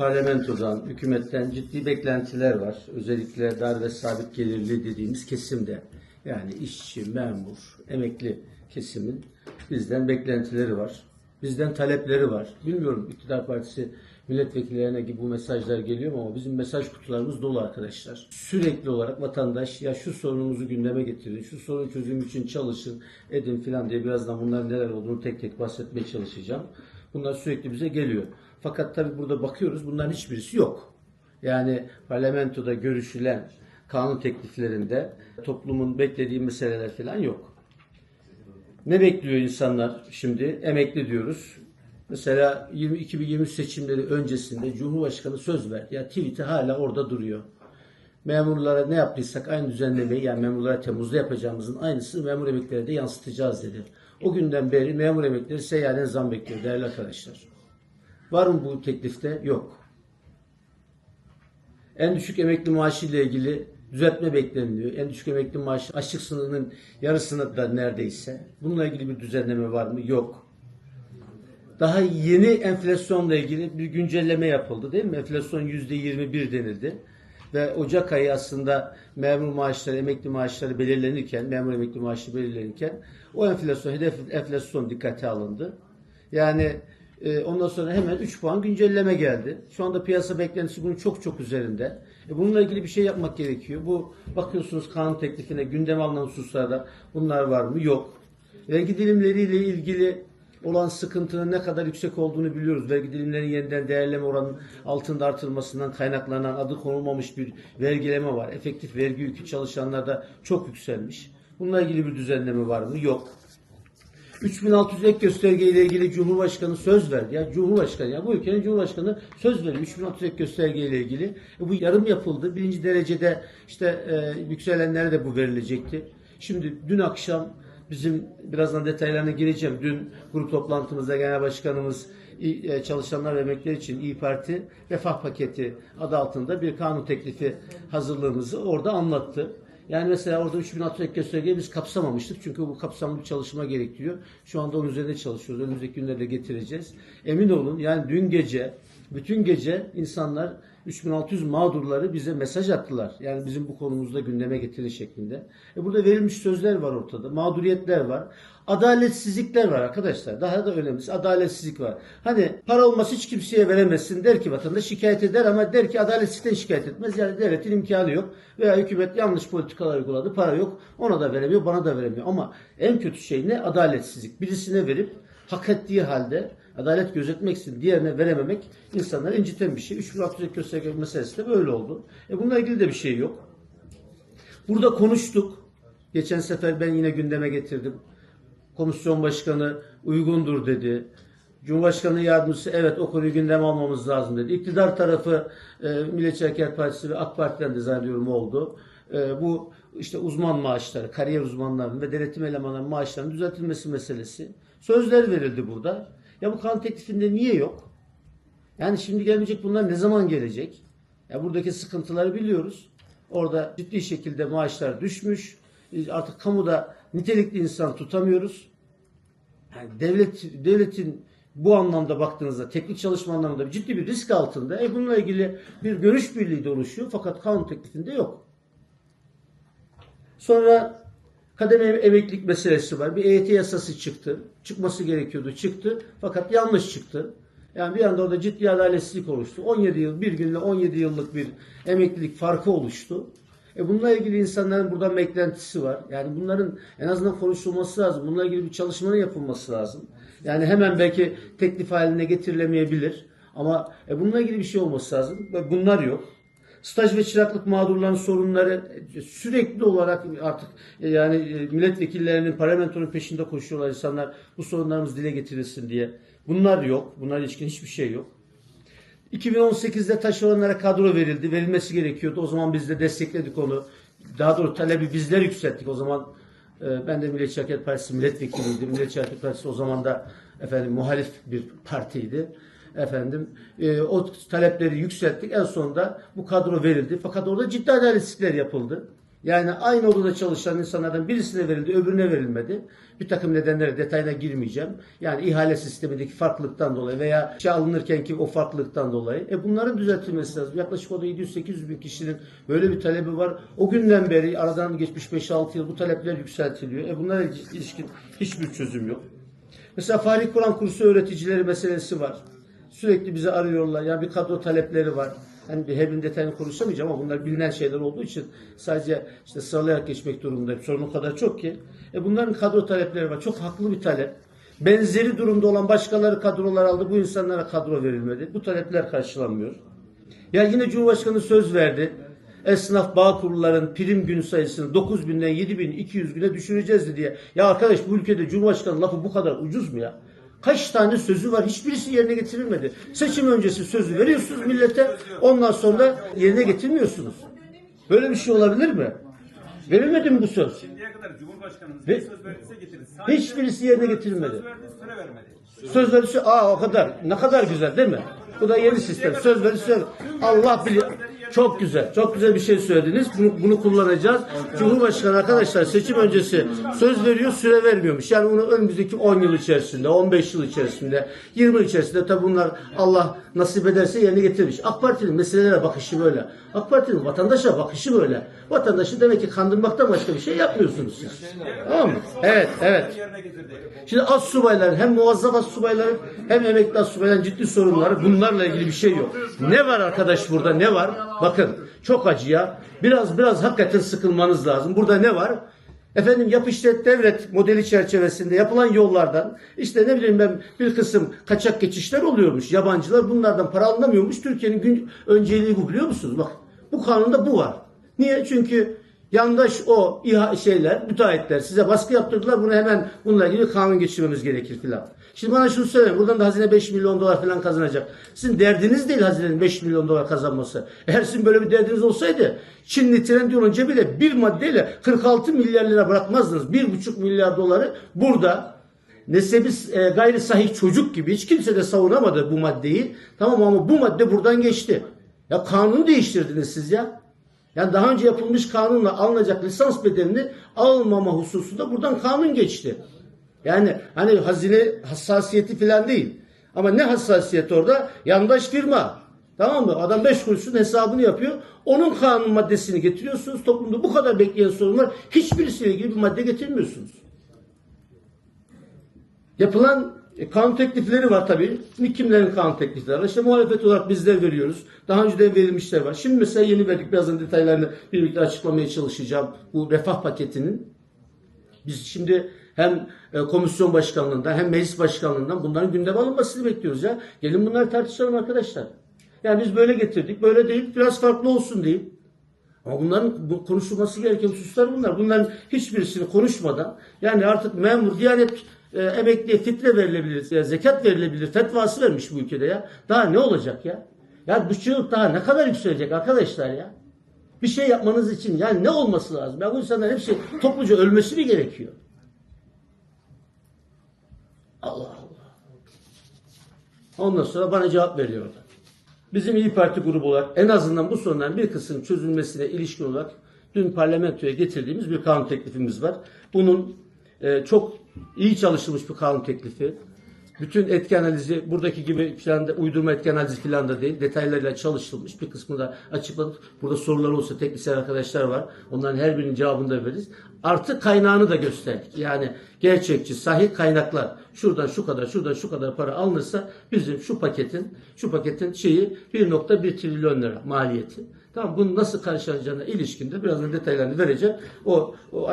parlamentodan, hükümetten ciddi beklentiler var. Özellikle dar ve sabit gelirli dediğimiz kesimde. Yani işçi, memur, emekli kesimin bizden beklentileri var. Bizden talepleri var. Bilmiyorum iktidar partisi milletvekillerine gibi bu mesajlar geliyor ama bizim mesaj kutularımız dolu arkadaşlar. Sürekli olarak vatandaş ya şu sorunumuzu gündeme getirin, şu sorun çözümü için çalışın, edin filan diye birazdan bunların neler olduğunu tek tek bahsetmeye çalışacağım. Bunlar sürekli bize geliyor. Fakat tabii burada bakıyoruz bunların hiçbirisi yok. Yani parlamentoda görüşülen kanun tekliflerinde toplumun beklediği meseleler falan yok. Ne bekliyor insanlar şimdi? Emekli diyoruz. Mesela 20, 2023 seçimleri öncesinde Cumhurbaşkanı söz verdi. Ya tweet'i hala orada duruyor. Memurlara ne yaptıysak aynı düzenlemeyi yani memurlara Temmuz'da yapacağımızın aynısını memur emeklilere de yansıtacağız dedi. O günden beri memur emeklileri seyyanen zam bekliyor değerli arkadaşlar. Var mı bu teklifte? Yok. En düşük emekli maaşı ile ilgili düzeltme bekleniliyor. En düşük emekli maaşı açlık sınırının yarısına da neredeyse. Bununla ilgili bir düzenleme var mı? Yok. Daha yeni enflasyonla ilgili bir güncelleme yapıldı değil mi? Enflasyon %21 denildi. Ve Ocak ayı aslında memur maaşları, emekli maaşları belirlenirken, memur emekli maaşı belirlenirken o enflasyon, hedef enflasyon dikkate alındı. Yani e, ondan sonra hemen 3 puan güncelleme geldi. Şu anda piyasa beklentisi bunun çok çok üzerinde. E, bununla ilgili bir şey yapmak gerekiyor. Bu bakıyorsunuz kanun teklifine gündem alınan hususlarda bunlar var mı? Yok. Vergi dilimleriyle ilgili olan sıkıntının ne kadar yüksek olduğunu biliyoruz. Vergi dilimlerinin yeniden değerleme oranının altında artırılmasından kaynaklanan adı konulmamış bir vergileme var. Efektif vergi yükü çalışanlarda çok yükselmiş. Bununla ilgili bir düzenleme var mı? Yok. 3600 ek gösterge ile ilgili Cumhurbaşkanı söz verdi. Ya Cumhurbaşkanı ya bu ülkenin Cumhurbaşkanı söz veriyor. 3600 ek gösterge ile ilgili. E, bu yarım yapıldı. Birinci derecede işte e, yükselenlere de bu verilecekti. Şimdi dün akşam bizim birazdan detaylarına gireceğim. Dün grup toplantımızda Genel Başkanımız e, çalışanlar ve emekliler için İyi Parti refah paketi adı altında bir kanun teklifi hazırlığımızı orada anlattı. Yani mesela orada 3600 ek göstergeyi biz kapsamamıştık. Çünkü bu kapsamlı bir çalışma gerektiriyor. Şu anda onun üzerinde çalışıyoruz. Önümüzdeki günlerde getireceğiz. Emin olun yani dün gece bütün gece insanlar 3600 mağdurları bize mesaj attılar. Yani bizim bu konumuzda gündeme getirin şeklinde. E burada verilmiş sözler var ortada. Mağduriyetler var. Adaletsizlikler var arkadaşlar. Daha da önemlisi adaletsizlik var. Hani para olması hiç kimseye veremezsin der ki vatandaş şikayet eder ama der ki adaletsizlikten şikayet etmez. Yani devletin imkanı yok. Veya hükümet yanlış politikalar uyguladı. Para yok. Ona da veremiyor, bana da veremiyor. Ama en kötü şey ne? Adaletsizlik. Birisine verip hak ettiği halde adalet gözetmeksin diğerine verememek insanları inciten bir şey. 3600 gösterge meselesi de böyle oldu. E bununla ilgili de bir şey yok. Burada konuştuk. Geçen sefer ben yine gündeme getirdim. Komisyon başkanı uygundur dedi. Cumhurbaşkanı yardımcısı evet o konuyu gündeme almamız lazım dedi. İktidar tarafı e, Milliyetçi Hareket Partisi ve AK Parti'den de zannediyorum oldu. E, bu işte uzman maaşları, kariyer uzmanlarının ve denetim elemanlarının maaşlarının düzeltilmesi meselesi. Sözler verildi burada. Ya bu kanun teklifinde niye yok? Yani şimdi gelmeyecek bunlar ne zaman gelecek? Ya buradaki sıkıntıları biliyoruz. Orada ciddi şekilde maaşlar düşmüş. Artık kamuda nitelikli insan tutamıyoruz. Yani devlet devletin bu anlamda baktığınızda teknik çalışma anlamında ciddi bir risk altında. E bununla ilgili bir görüş birliği de oluşuyor fakat kanun teklifinde yok. Sonra kademe emeklilik meselesi var. Bir EYT yasası çıktı. Çıkması gerekiyordu. Çıktı. Fakat yanlış çıktı. Yani bir anda orada ciddi adaletsizlik oluştu. 17 yıl, bir günle 17 yıllık bir emeklilik farkı oluştu. E bununla ilgili insanların buradan beklentisi var. Yani bunların en azından konuşulması lazım. Bununla ilgili bir çalışmanın yapılması lazım. Yani hemen belki teklif haline getirilemeyebilir. Ama e bununla ilgili bir şey olması lazım. Bunlar yok. Staj ve çıraklık mağdurlarının sorunları e, sürekli olarak artık e, yani e, milletvekillerinin parlamentonun peşinde koşuyorlar insanlar bu sorunlarımız dile getirilsin diye. Bunlar yok. Bunlarla ilişkin hiçbir şey yok. 2018'de taşeronlara kadro verildi. Verilmesi gerekiyordu. O zaman biz de destekledik onu. Daha doğrusu talebi bizler yükselttik. O zaman ben de Milliyetçi Hareket Partisi milletvekiliydim. Milliyetçi Hareket Partisi o zaman da efendim muhalif bir partiydi. Efendim e, o talepleri yükselttik. En sonunda bu kadro verildi. Fakat orada ciddi adaletsizlikler yapıldı. Yani aynı odada çalışan insanlardan birisine verildi, öbürüne verilmedi. Bir takım nedenlere detayına girmeyeceğim. Yani ihale sistemindeki farklılıktan dolayı veya işe alınırken ki o farklılıktan dolayı. E bunların düzeltilmesi lazım. Yaklaşık o da 700-800 bin kişinin böyle bir talebi var. O günden beri aradan geçmiş 5-6 yıl bu talepler yükseltiliyor. E bunlara ilişkin hiçbir çözüm yok. Mesela Fahri Kur'an kursu öğreticileri meselesi var. Sürekli bizi arıyorlar. Ya bir kadro talepleri var. Hani bir birinin detayını konuşamayacağım ama bunlar bilinen şeyler olduğu için sadece işte sıralayarak geçmek durumundayım. Sorun o kadar çok ki. E bunların kadro talepleri var. Çok haklı bir talep. Benzeri durumda olan başkaları kadrolar aldı. Bu insanlara kadro verilmedi. Bu talepler karşılanmıyor. Ya yine Cumhurbaşkanı söz verdi. Esnaf bağ kurulların prim gün sayısını 9 binden 7200 güne düşüreceğiz diye. Ya arkadaş bu ülkede Cumhurbaşkanı lafı bu kadar ucuz mu ya? Kaç tane sözü var? Hiçbirisi yerine getirilmedi. Seçim öncesi sözü veriyorsunuz millete. Ondan sonra yerine getirmiyorsunuz. Böyle bir şey olabilir mi? Verilmedi mi bu söz? Şimdiye kadar Cumhurbaşkanımız Ve- söz verdiyse. Sadece Hiçbirisi yerine getirilmedi. Söz verdi, süre vermedi. Söz verisi aa o kadar. Ne kadar güzel değil mi? Bu da yeni sistem. Söz söz. Allah bilir. Çok güzel. Çok güzel bir şey söylediniz. Bunu, bunu kullanacağız. Cumhurbaşkanı arkadaşlar seçim öncesi söz veriyor, süre vermiyormuş. Yani bunu önümüzdeki 10 yıl içerisinde, 15 yıl içerisinde, 20 yıl içerisinde tabi bunlar Allah nasip ederse yerine getirmiş. AK Parti'nin meselelere bakışı böyle. AK Parti'nin vatandaşa bakışı böyle. Vatandaşı demek ki kandırmaktan başka bir şey yapmıyorsunuz siz. Tamam mı? Evet, evet. Şimdi az subayların hem muvazzaf az subayların hem emekli az subayların ciddi sorunları bunlarla ilgili bir şey yok. Ne var arkadaş burada ne var? Bakın çok acı ya. Biraz biraz hakikaten sıkılmanız lazım. Burada ne var? Efendim yap devlet modeli çerçevesinde yapılan yollardan işte ne bileyim ben bir kısım kaçak geçişler oluyormuş. Yabancılar bunlardan para alınamıyormuş. Türkiye'nin gün önceliği bu biliyor musunuz? Bak bu kanunda bu var. Niye? Çünkü yandaş o şeyler, müteahhitler size baskı yaptırdılar. Bunu hemen bununla ilgili kanun geçirmemiz gerekir filan. Şimdi bana şunu söyleyin. Buradan da hazine 5 milyon dolar falan kazanacak. Sizin derdiniz değil hazinenin 5 milyon dolar kazanması. Eğer sizin böyle bir derdiniz olsaydı Çinli Trendyol'un cebine bir maddeyle 46 milyar lira bırakmazdınız. 1,5 milyar doları burada nesebi e, gayri sahih çocuk gibi hiç kimse de savunamadı bu maddeyi. Tamam ama bu madde buradan geçti. Ya kanunu değiştirdiniz siz ya. Yani daha önce yapılmış kanunla alınacak lisans bedelini almama hususunda buradan kanun geçti. Yani hani hazine hassasiyeti falan değil. Ama ne hassasiyet orada? Yandaş firma. Tamam mı? Adam 5 kuruşun hesabını yapıyor. Onun kanun maddesini getiriyorsunuz. Toplumda bu kadar bekleyen sorun var. Hiçbirisiyle ilgili bir madde getirmiyorsunuz. Yapılan e, kanun teklifleri var tabii. Şimdi kimlerin kanun teklifleri var? İşte muhalefet olarak bizler veriyoruz. Daha önce de verilmişler var. Şimdi mesela yeni verdik. Birazdan detaylarını birlikte açıklamaya çalışacağım. Bu refah paketinin. Biz şimdi hem e, komisyon başkanlığından hem meclis başkanlığından bunların gündeme alınmasını bekliyoruz ya. Gelin bunları tartışalım arkadaşlar. Yani biz böyle getirdik. Böyle değil. Biraz farklı olsun değil. Ama bunların bu konuşulması gereken hususlar bunlar. Bunların hiçbirisini konuşmadan yani artık memur, diyanet e, emekliye fitre verilebilir, ya zekat verilebilir fetvası vermiş bu ülkede ya. Daha ne olacak ya? Ya bu çığlık daha ne kadar yükselecek arkadaşlar ya? Bir şey yapmanız için yani ne olması lazım? Ya bu insanların hepsi topluca ölmesi mi gerekiyor? Allah Allah. Ondan sonra bana cevap veriyor orada. Bizim İyi Parti grubu olarak en azından bu sorunların bir kısmının çözülmesine ilişkin olarak dün parlamentoya getirdiğimiz bir kanun teklifimiz var. Bunun e, çok iyi çalışılmış bir kanun teklifi. Bütün etki analizi buradaki gibi falan da uydurma etki analizi falan da değil. Detaylarıyla çalışılmış. Bir kısmını da açıkladık. Burada sorular olsa teknisyen arkadaşlar var. Onların her birinin cevabını da veririz. Artı kaynağını da gösterdik. Yani gerçekçi, sahih kaynaklar. Şuradan şu kadar, şuradan şu kadar para alınırsa bizim şu paketin, şu paketin şeyi 1.1 trilyon lira maliyeti. Tamam bunu nasıl karşılanacağına ilişkin de birazdan detaylarını vereceğim. O, o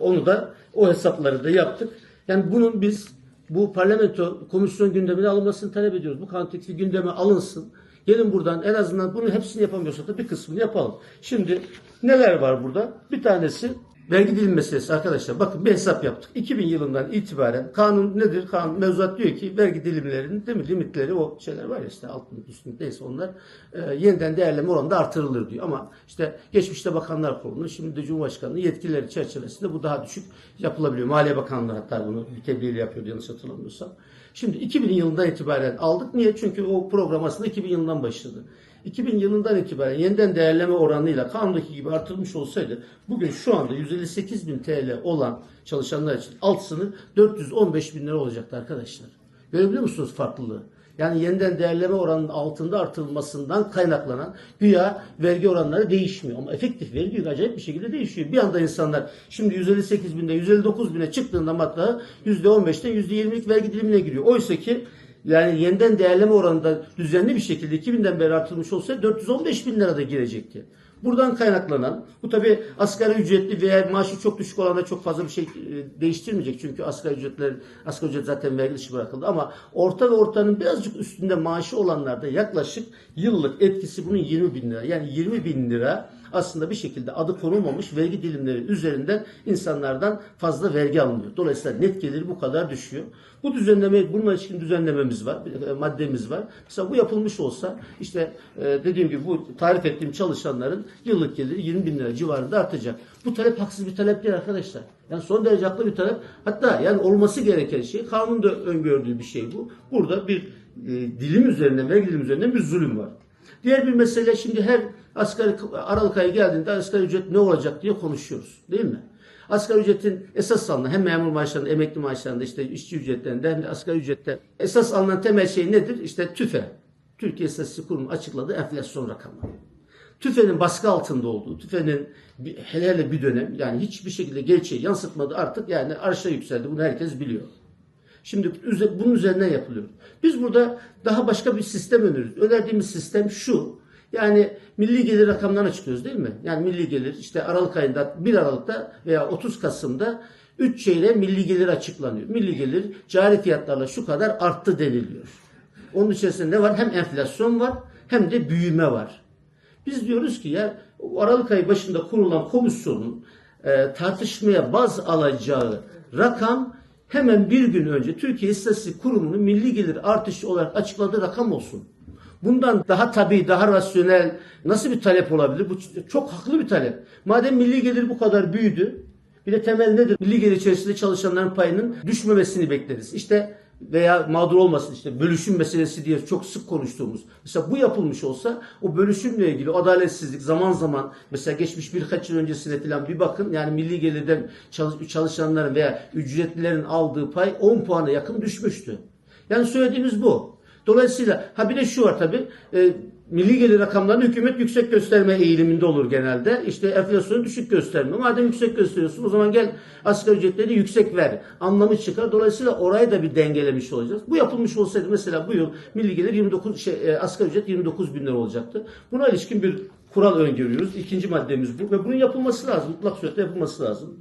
onu da o hesapları da yaptık. Yani bunun biz bu parlamento komisyon gündemine alınmasını talep ediyoruz. Bu kanun teklifi gündeme alınsın. Gelin buradan en azından bunun hepsini yapamıyorsak da bir kısmını yapalım. Şimdi neler var burada? Bir tanesi vergi dilim meselesi arkadaşlar. Bakın bir hesap yaptık. 2000 yılından itibaren kanun nedir? Kanun mevzuat diyor ki vergi dilimlerinin değil mi limitleri o şeyler var ya işte altın üstün neyse onlar e, yeniden değerleme oranında artırılır diyor. Ama işte geçmişte bakanlar kurulu şimdi de Cumhurbaşkanlığı yetkileri çerçevesinde bu daha düşük yapılabiliyor. Maliye Bakanlığı hatta bunu bir tebliğle yapıyordu yanlış hatırlamıyorsam. Şimdi 2000 yılından itibaren aldık. Niye? Çünkü o program aslında 2000 yılından başladı. 2000 yılından itibaren yeniden değerleme oranıyla kanundaki gibi artırılmış olsaydı bugün şu anda 158 bin TL olan çalışanlar için alt sınır 415 bin lira olacaktı arkadaşlar. Görebiliyor musunuz farklılığı? Yani yeniden değerleme oranının altında artırılmasından kaynaklanan güya vergi oranları değişmiyor. Ama efektif vergi yükü acayip bir şekilde değişiyor. Bir anda insanlar şimdi 158 binde 159 bine çıktığında matrağı %15'ten %20'lik vergi dilimine giriyor. Oysa ki yani yeniden değerleme oranında düzenli bir şekilde 2000'den beri artırılmış olsa 415 bin lira da girecekti. Buradan kaynaklanan, bu tabi asgari ücretli veya maaşı çok düşük olanda çok fazla bir şey e, değiştirmeyecek. Çünkü asgari ücretler, asgari ücret zaten vergi dışı bırakıldı ama orta ve ortanın birazcık üstünde maaşı olanlarda yaklaşık yıllık etkisi bunun 20 bin lira. Yani 20 bin lira aslında bir şekilde adı konulmamış vergi dilimleri üzerinden insanlardan fazla vergi alınıyor. Dolayısıyla net geliri bu kadar düşüyor. Bu düzenleme, bununla ilişkin düzenlememiz var, e, maddemiz var. Mesela bu yapılmış olsa işte e, dediğim gibi bu tarif ettiğim çalışanların yıllık geliri 20 bin lira civarında artacak. Bu talep haksız bir talep değil arkadaşlar. Yani son derece haklı bir talep. Hatta yani olması gereken şey, kanun da öngördüğü bir şey bu. Burada bir e, dilim üzerinden, vergi dilim üzerinden bir zulüm var. Diğer bir mesele şimdi her asgari Aralık ayı geldiğinde asgari ücret ne olacak diye konuşuyoruz. Değil mi? Asgari ücretin esas alınan hem memur maaşlarında, emekli maaşlarında, işte işçi ücretlerinde hem de asgari ücrette esas alınan temel şey nedir? İşte TÜFE. Türkiye İstatistik Kurumu açıkladığı enflasyon rakamı. TÜFE'nin baskı altında olduğu, TÜFE'nin hele hele bir dönem yani hiçbir şekilde gerçeği yansıtmadı artık yani arşa yükseldi. Bunu herkes biliyor. Şimdi bunun üzerinden yapılıyor. Biz burada daha başka bir sistem öneriyoruz. Önerdiğimiz sistem şu. Yani milli gelir rakamlarını açıklıyoruz değil mi? Yani milli gelir işte Aralık ayında 1 Aralık'ta veya 30 Kasım'da 3 şeyle milli gelir açıklanıyor. Milli gelir cari fiyatlarla şu kadar arttı deniliyor. Onun içerisinde ne var? Hem enflasyon var hem de büyüme var. Biz diyoruz ki ya Aralık ayı başında kurulan komisyonun e, tartışmaya baz alacağı rakam hemen bir gün önce Türkiye İstatistik Kurumu'nun milli gelir artışı olarak açıkladığı rakam olsun. Bundan daha tabii, daha rasyonel nasıl bir talep olabilir? Bu çok haklı bir talep. Madem milli gelir bu kadar büyüdü, bir de temel nedir? Milli gelir içerisinde çalışanların payının düşmemesini bekleriz. İşte veya mağdur olmasın işte bölüşüm meselesi diye çok sık konuştuğumuz. Mesela bu yapılmış olsa o bölüşümle ilgili adaletsizlik zaman zaman mesela geçmiş birkaç yıl öncesine falan bir bakın yani milli gelirden çalış- çalışanların veya ücretlilerin aldığı pay 10 puana yakın düşmüştü. Yani söylediğimiz bu. Dolayısıyla ha bir de şu var tabi milli gelir rakamlarını hükümet yüksek gösterme eğiliminde olur genelde. İşte enflasyonu düşük gösterme. Madem yüksek gösteriyorsun o zaman gel asgari ücretleri yüksek ver. Anlamı çıkar. Dolayısıyla orayı da bir dengelemiş olacağız. Bu yapılmış olsaydı mesela bu yıl milli gelir 29 şey, e, asgari ücret 29 bin lira olacaktı. Buna ilişkin bir kural öngörüyoruz. İkinci maddemiz bu ve bunun yapılması lazım. Mutlak surette yapılması lazım.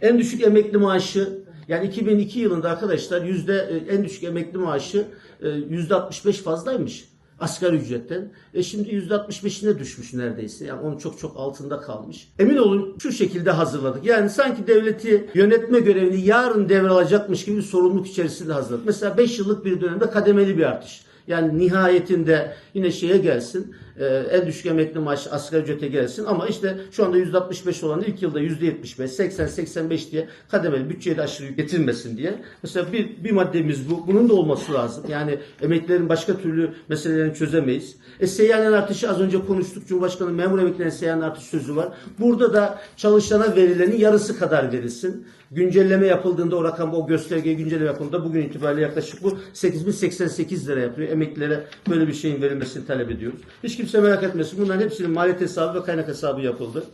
En düşük emekli maaşı yani 2002 yılında arkadaşlar yüzde e, en düşük emekli maaşı e, yüzde 65 fazlaymış asgari ücretten. E şimdi yüzde 65'ine düşmüş neredeyse. Yani onun çok çok altında kalmış. Emin olun şu şekilde hazırladık. Yani sanki devleti yönetme görevini yarın devralacakmış gibi bir sorumluluk içerisinde hazırladık. Mesela 5 yıllık bir dönemde kademeli bir artış. Yani nihayetinde yine şeye gelsin, e, en düşük emekli maaş asgari ücrete gelsin ama işte şu anda %65 olan ilk yılda %75, 80, 85 diye kademeli bütçeye de aşırı yük getirmesin diye. Mesela bir, bir maddemiz bu. Bunun da olması lazım. Yani emeklilerin başka türlü meselelerini çözemeyiz. E, seyyanen artışı az önce konuştuk. Cumhurbaşkanı memur emeklilerinin seyyanen artış sözü var. Burada da çalışana verilenin yarısı kadar verilsin. Güncelleme yapıldığında o rakam o göstergeye güncelleme yapıldığında bugün itibariyle yaklaşık bu 8088 lira yapıyor. Emeklilere böyle bir şeyin verilmesini talep ediyoruz. Hiç kimse merak etmesin. Bunların hepsinin maliyet hesabı ve kaynak hesabı yapıldı.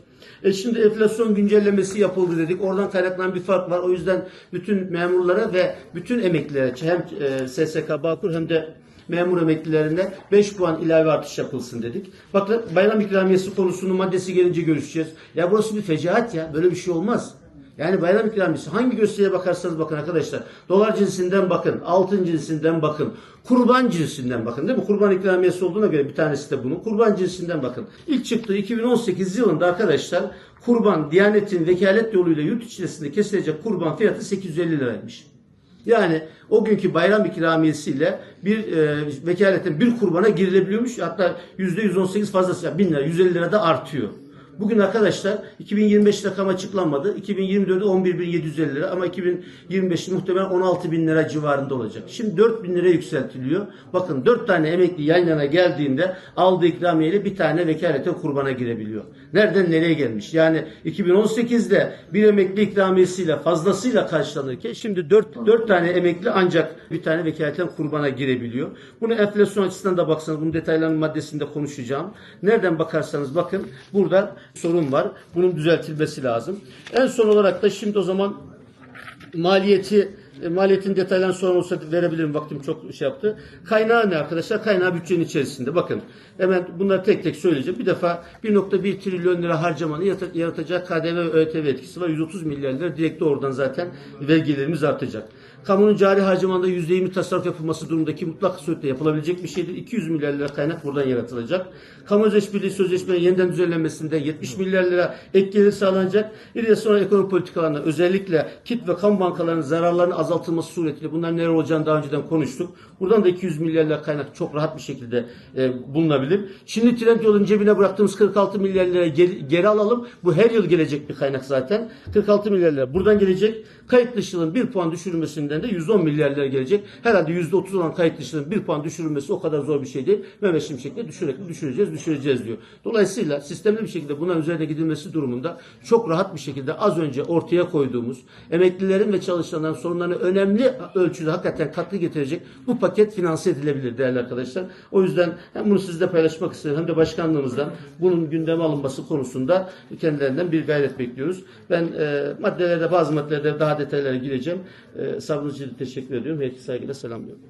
E şimdi enflasyon güncellemesi yapıldı dedik. Oradan kaynaklanan bir fark var. O yüzden bütün memurlara ve bütün emeklilere hem e, SSK Bağkur hem de memur emeklilerine 5 puan ilave artış yapılsın dedik. Bakın bayram ikramiyesi konusunun maddesi gelince görüşeceğiz. Ya burası bir fecaat ya. Böyle bir şey olmaz. Yani bayram ikramiyesi hangi gösteriye bakarsanız bakın arkadaşlar. Dolar cinsinden bakın, altın cinsinden bakın, kurban cinsinden bakın değil mi? Kurban ikramiyesi olduğuna göre bir tanesi de bunun. Kurban cinsinden bakın. İlk çıktığı 2018 yılında arkadaşlar kurban Diyanet'in vekalet yoluyla yurt içerisinde kesilecek kurban fiyatı 850 liraymış. Yani o günkü bayram ikramiyesiyle bir e, vekaletin bir kurbana girilebiliyormuş. Hatta %118 fazlası yani 1000 lira 150 lira da artıyor. Bugün arkadaşlar 2025 rakam açıklanmadı. 2024'de 11.750 lira ama 2025 muhtemelen 16.000 lira civarında olacak. Şimdi 4.000 lira yükseltiliyor. Bakın 4 tane emekli yan yana geldiğinde aldığı ikramiyeyle bir tane vekaleten kurbana girebiliyor. Nereden nereye gelmiş? Yani 2018'de bir emekli ikramiyesiyle fazlasıyla karşılanırken şimdi 4, 4 tane emekli ancak bir tane vekaleten kurbana girebiliyor. Bunu enflasyon açısından da baksanız bunun detaylarının maddesinde konuşacağım. Nereden bakarsanız bakın burada sorun var. Bunun düzeltilmesi lazım. En son olarak da şimdi o zaman maliyeti e, maliyetin detaylarını sonra olsa verebilirim. Vaktim çok şey yaptı. Kaynağı ne arkadaşlar? Kaynağı bütçenin içerisinde. Bakın hemen bunları tek tek söyleyeceğim. Bir defa 1.1 trilyon lira harcamanın yaratacağı KDV ve ÖTV etkisi var. 130 milyar lira direkt oradan zaten vergilerimiz artacak. Kamunun cari harcamanda %20 tasarruf yapılması durumundaki mutlak suretle yapılabilecek bir şeydir. 200 milyar lira kaynak buradan yaratılacak. Kamu özel işbirliği sözleşmenin yeniden düzenlenmesinde 70 milyar lira ek gelir sağlanacak. Bir de sonra ekonomi politikalarında özellikle kit ve kamu bankalarının zararlarının azaltılması suretiyle bunlar neler olacağını daha önceden konuştuk. Buradan da 200 milyar lira kaynak çok rahat bir şekilde e, bulunabilir. Şimdi Trendyol'un cebine bıraktığımız 46 milyar lira geri, geri alalım. Bu her yıl gelecek bir kaynak zaten. 46 milyar lira buradan gelecek. Kayıt dışılığın 1 puan düşürülmesinden de 110 milyar lira gelecek. Herhalde %30 olan kayıt dışılığın 1 puan düşürülmesi o kadar zor bir şey değil. Mehmet Şimşek'le düşürekli düşüreceğiz, düşüreceğiz diyor. Dolayısıyla sistemli bir şekilde bunların üzerine gidilmesi durumunda çok rahat bir şekilde az önce ortaya koyduğumuz emeklilerin ve çalışanların sorunlarını önemli ölçüde hakikaten katkı getirecek bu paket finanse edilebilir değerli arkadaşlar. O yüzden hem bunu sizle paylaşmak istedim hem de başkanlığımızdan bunun gündeme alınması konusunda kendilerinden bir gayret bekliyoruz. Ben e, maddelerde bazı maddelerde daha detaylara gireceğim. E, sabrınız için teşekkür ediyorum. Herkese saygıyla selamlıyorum.